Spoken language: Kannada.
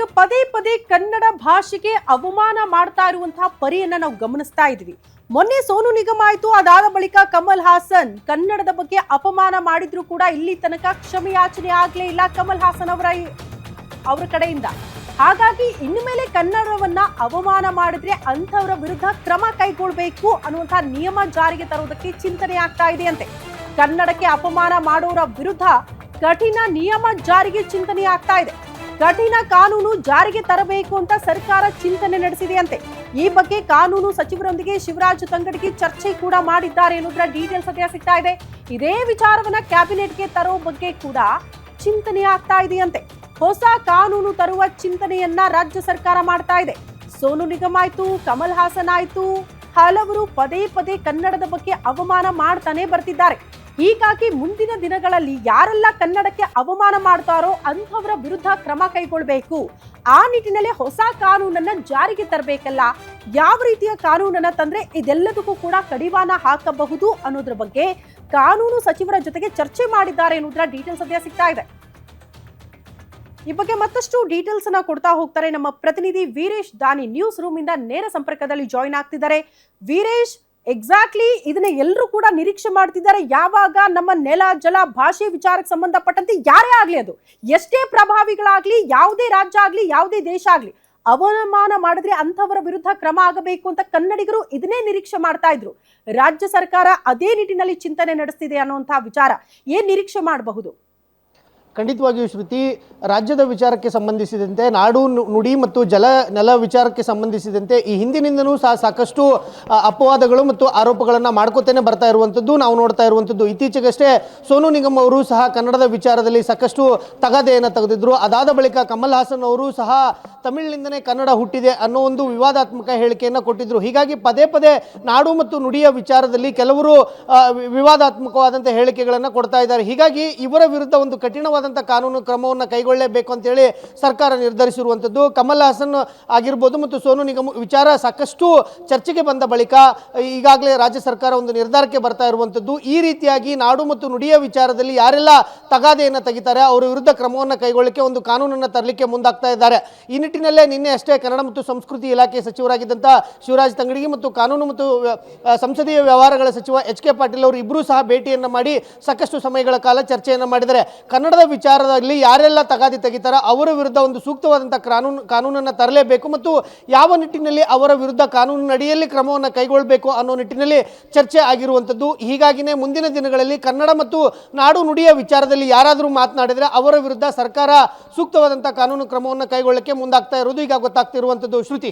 ಬಟ್ ಪದೇ ಪದೇ ಕನ್ನಡ ಭಾಷೆಗೆ ಅವಮಾನ ಮಾಡ್ತಾ ಇರುವಂತಹ ಪರಿಯನ್ನ ನಾವು ಗಮನಿಸ್ತಾ ಇದ್ವಿ. ಮೊನ್ನೆ ಸೋನು ನಿಗಮ ಆಯ್ತು, ಅದಾದ ಬಳಿಕ ಕಮಲ್ ಹಾಸನ್ ಕನ್ನಡದ ಬಗ್ಗೆ ಅಪಮಾನ ಮಾಡಿದ್ರು ಕೂಡ ಇಲ್ಲಿ ತನಕ ಕ್ಷಮೆಯಾಚನೆ ಆಗ್ಲೇ ಇಲ್ಲ ಕಮಲ್ ಹಾಸನ್ ಅವರ ಅವರ ಕಡೆಯಿಂದ. ಹಾಗಾಗಿ ಇನ್ನು ಮೇಲೆ ಕನ್ನಡವನ್ನ ಅವಮಾನ ಮಾಡಿದ್ರೆ ಅಂಥವರ ವಿರುದ್ಧ ಕ್ರಮ ಕೈಗೊಳ್ಬೇಕು ಅನ್ನುವಂತಹ ನಿಯಮ ಜಾರಿಗೆ ತರುವುದಕ್ಕೆ ಚಿಂತನೆ ಆಗ್ತಾ ಇದೆಯಂತೆ ಕನ್ನಡಕ್ಕೆ ಅಪಮಾನ ಮಾಡೋರ ವಿರುದ್ಧ ಕಠಿಣ ನಿಯಮ ಜಾರಿಗೆ ಚಿಂತನೆ ಆಗ್ತಾ ಇದೆ. ಕಠಿಣ ಕಾನೂನು ಜಾರಿಗೆ ತರಬೇಕು ಅಂತ ಸರ್ಕಾರ ಚಿಂತನೆ ನಡೆಸಿದೆಯಂತೆ. ಈ ಬಗ್ಗೆ ಕಾನೂನು ಸಚಿವರೊಂದಿಗೆ ಶಿವರಾಜ್ ತಂಗಡಗಿ ಚರ್ಚೆ ಕೂಡ ಮಾಡಿದ್ದಾರೆ ಅನ್ನೋದ್ರ ಡೀಟೇಲ್ಸ್ ಸದ್ಯ ಸಿಗ್ತಾ ಇದೆ. ಇದೇ ವಿಚಾರವನ್ನ ಕ್ಯಾಬಿನೆಟ್ಗೆ ತರೋ ಬಗ್ಗೆ ಕೂಡ ಚಿಂತನೆ ಆಗ್ತಾ ಇದೆಯಂತೆ. ಹೊಸ ಕಾನೂನು ತರುವ ಚಿಂತನೆಯನ್ನ ರಾಜ್ಯ ಸರ್ಕಾರ ಮಾಡ್ತಾ ಇದೆ. ಸೋನು ನಿಗಮ ಆಯ್ತು, ಕಮಲ್ ಹಾಸನ್ ಆಯ್ತು, ಹಲವರು ಪದೇ ಪದೇ ಕನ್ನಡದ ಬಗ್ಗೆ ಅವಮಾನ ಮಾಡ್ತಾನೆ ಬರ್ತಿದ್ದಾರೆ. ಹೀಗಾಗಿ ಮುಂದಿನ ದಿನಗಳಲ್ಲಿ ಯಾರೆಲ್ಲ ಕನ್ನಡಕ್ಕೆ ಅವಮಾನ ಮಾಡ್ತಾರೋ ಅಂಥವರ ವಿರುದ್ಧ ಕ್ರಮ ಕೈಗೊಳ್ಬೇಕು. ಆ ನಿಟ್ಟಿನಲ್ಲಿ ಹೊಸ ಕಾನೂನನ್ನ ಜಾರಿಗೆ ತರಬೇಕಲ್ಲ. ಯಾವ ರೀತಿಯ ಕಾನೂನನ್ನ ತಂದ್ರೆ ಇದೆಲ್ಲದಕ್ಕೂ ಕೂಡ ಕಡಿವಾಣ ಹಾಕಬಹುದು ಅನ್ನೋದ್ರ ಬಗ್ಗೆ ಕಾನೂನು ಸಚಿವರ ಜೊತೆಗೆ ಚರ್ಚೆ ಮಾಡಿದ್ದಾರೆ ಅನ್ನೋದ್ರ ಡೀಟೇಲ್ಸ್ ಸದ್ಯ ಸಿಗ್ತಾ ಇದೆ. ಈ ಬಗ್ಗೆ ಮತ್ತಷ್ಟು ಡೀಟೇಲ್ಸ್ ಅನ್ನ ಕೊಡ್ತಾ ಹೋಗ್ತಾರೆ ನಮ್ಮ ಪ್ರತಿನಿಧಿ ವೀರೇಶ್ ದಾನಿ ನ್ಯೂಸ್ ರೂಮ್ ಇಂದ ನೇರ ಸಂಪರ್ಕದಲ್ಲಿ ಜಾಯಿನ್ ಆಗ್ತಿದ್ದಾರೆ. ವೀರೇಶ್ ಎಕ್ಸಾಕ್ಟ್ಲಿ ಇದನ್ನ ಎಲ್ಲರೂ ಕೂಡ ನಿರೀಕ್ಷೆ ಮಾಡ್ತಿದ್ದಾರೆ. ಯಾವಾಗ ನಮ್ಮ ನೆಲ, ಜಲ, ಭಾಷೆ ವಿಚಾರಕ್ಕೆ ಸಂಬಂಧಪಟ್ಟಂತೆ ಯಾರೇ ಆಗಲಿ ಅದು. ಎಷ್ಟೇ ಪ್ರಭಾವಿಗಳಾಗ್ಲಿ, ಯಾವುದೇ ರಾಜ್ಯ ಆಗಲಿ, ಯಾವುದೇ ದೇಶ ಆಗಲಿ, ಅವಮಾನ ಮಾಡಿದ್ರೆ ಅಂಥವರ ವಿರುದ್ಧ ಕ್ರಮ ಆಗಬೇಕು ಅಂತ ಕನ್ನಡಿಗರು ಇದನ್ನೇ ನಿರೀಕ್ಷೆ ಮಾಡ್ತಾ ಇದ್ರು. ರಾಜ್ಯ ಸರ್ಕಾರ ಅದೇ ನಿಟ್ಟಿನಲ್ಲಿ ಚಿಂತನೆ ನಡೆಸ್ತಿದೆ ಅನ್ನುವಂತಹ ವಿಚಾರ. ಏನ್ ನಿರೀಕ್ಷೆ ಮಾಡಬಹುದು? ಖಂಡಿತವಾಗಿಯೂ ಶ್ರುತಿ, ರಾಜ್ಯದ ವಿಚಾರಕ್ಕೆ ಸಂಬಂಧಿಸಿದಂತೆ, ನಾಡು ನುಡಿ ಮತ್ತು ಜಲ ನೆಲ ವಿಚಾರಕ್ಕೆ ಸಂಬಂಧಿಸಿದಂತೆ ಈ ಹಿಂದಿನಿಂದನೂ ಸಹ ಸಾಕಷ್ಟು ಅಪವಾದಗಳು ಮತ್ತು ಆರೋಪಗಳನ್ನು ಮಾಡ್ಕೋತೇನೆ ಬರ್ತಾ ಇರುವಂಥದ್ದು, ನಾವು ನೋಡ್ತಾ ಇರುವಂಥದ್ದು. ಇತ್ತೀಚೆಗಷ್ಟೇ ಸೋನು ನಿಗಮ್ ಅವರು ಸಹ ಕನ್ನಡದ ವಿಚಾರದಲ್ಲಿ ಸಾಕಷ್ಟು ತಗಾದೆಯನ್ನು ತೆಗೆದಿದ್ರು. ಅದಾದ ಬಳಿಕ ಕಮಲ್ ಹಾಸನ್ ಅವರು ಸಹ ತಮಿಳಿನಿಂದನೇ ಕನ್ನಡ ಹುಟ್ಟಿದೆ ಅನ್ನೋ ಒಂದು ವಿವಾದಾತ್ಮಕ ಹೇಳಿಕೆಯನ್ನು ಕೊಟ್ಟಿದ್ರು. ಹೀಗಾಗಿ ಪದೇ ಪದೇ ನಾಡು ಮತ್ತು ನುಡಿಯ ವಿಚಾರದಲ್ಲಿ ಕೆಲವರು ವಿವಾದಾತ್ಮಕವಾದಂಥ ಹೇಳಿಕೆಗಳನ್ನು ಕೊಡ್ತಾ ಇದ್ದಾರೆ. ಹೀಗಾಗಿ ಇವರ ವಿರುದ್ಧ ಒಂದು ಕಠಿಣವಾದಂಥ ಕಾನೂನು ಕ್ರಮವನ್ನು ಕೈಗೊಳ್ಳಬೇಕು ಅಂತೇಳಿ ಸರ್ಕಾರ ನಿರ್ಧರಿಸಿರುವಂಥದ್ದು. ಕಮಲ್ ಹಾಸನ್ ಆಗಿರ್ಬೋದು ಮತ್ತು ಸೋನು ನಿಗಮ ವಿಚಾರ ಸಾಕಷ್ಟು ಚರ್ಚೆಗೆ ಬಂದ ಬಳಿಕ ಈಗಾಗಲೇ ರಾಜ್ಯ ಸರ್ಕಾರ ಒಂದು ನಿರ್ಧಾರಕ್ಕೆ ಬರ್ತಾ ಇರುವಂಥದ್ದು. ಈ ರೀತಿಯಾಗಿ ನಾಡು ಮತ್ತು ನುಡಿಯ ವಿಚಾರದಲ್ಲಿ ಯಾರೆಲ್ಲ ತಗಾದೆಯನ್ನು ತೆಗಿತಾರೆ, ಅವರ ವಿರುದ್ಧ ಕ್ರಮವನ್ನು ಕೈಗೊಳ್ಳಲಿಕ್ಕೆ ಒಂದು ಕಾನೂನನ್ನು ತರಲಿಕ್ಕೆ ಮುಂದಾಗ್ತಾ ಇದ್ದಾರೆ. ಈ ನಿಟ್ಟಿನಲ್ಲೇ ನಿನ್ನೆ ಅಷ್ಟೇ ಕನ್ನಡ ಮತ್ತು ಸಂಸ್ಕೃತಿ ಇಲಾಖೆ ಸಚಿವರಾಗಿದ್ದಂಥ ಶಿವರಾಜ್ ತಂಗಡಿಗಿ ಮತ್ತು ಕಾನೂನು ಮತ್ತು ಸಂಸದೀಯ ವ್ಯವಹಾರಗಳ ಸಚಿವ ಎಚ್ ಕೆ ಪಾಟೀಲ್ ಅವರು ಇಬ್ಬರೂ ಸಹ ಭೇಟಿಯನ್ನು ಮಾಡಿ ಸಾಕಷ್ಟು ಸಮಯಗಳ ಕಾಲ ಚರ್ಚೆಯನ್ನು ಮಾಡಿದರೆ ಕನ್ನಡದ ವಿಚಾರದಲ್ಲಿ ಯಾರೆಲ್ಲ ತಗಾದಿ ತೆಗಿತಾರ ಅವರ ವಿರುದ್ಧ ಒಂದು ಸೂಕ್ತವಾದಂಥ ಕಾನೂನು, ಕಾನೂನನ್ನು ತರಲೇಬೇಕು ಮತ್ತು ಯಾವ ನಿಟ್ಟಿನಲ್ಲಿ ಅವರ ವಿರುದ್ಧ ಕಾನೂನು ಅಡಿಯಲ್ಲಿ ಕ್ರಮವನ್ನು ಕೈಗೊಳ್ಳಬೇಕು ಅನ್ನೋ ನಿಟ್ಟಿನಲ್ಲಿ ಚರ್ಚೆ ಆಗಿರುವಂಥದ್ದು ಹೀಗಾಗಿನೇ ಮುಂದಿನ ದಿನಗಳಲ್ಲಿ ಕನ್ನಡ ಮತ್ತು ನಾಡು ನುಡಿಯ ವಿಚಾರದಲ್ಲಿ ಯಾರಾದರೂ ಮಾತನಾಡಿದರೆ ಅವರ ವಿರುದ್ಧ ಸರ್ಕಾರ ಸೂಕ್ತವಾದಂಥ ಕಾನೂನು ಕ್ರಮವನ್ನು ಕೈಗೊಳ್ಳಕ್ಕೆ ಮುಂದಾಗ್ತಾ ಇರೋದು ಈಗ ಗೊತ್ತಾಗ್ತಿರುವಂಥದ್ದು ಶ್ರುತಿ.